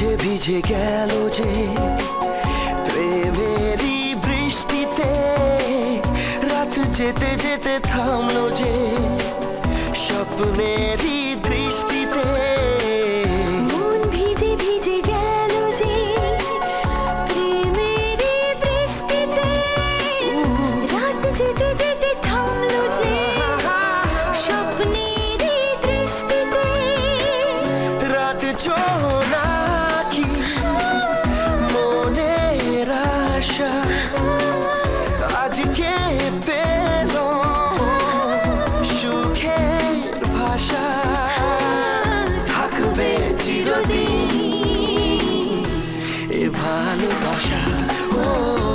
ভিজে ভিজে গেল যে প্রেমেরই বৃষ্টিতে রাত যেতে যেতে থামলো যে স্বপ্নেরই দৃষ্টিতে। মন ভিজে ভিজে গেল যে প্রেমেরই বৃষ্টিতে রাত যেতে যেতে থামলো যে স্বপ্নেরই দৃষ্টিতে। রাত চোখ আশা আজকে পেল ভাষা। থাকবে ভালোবাসা। ও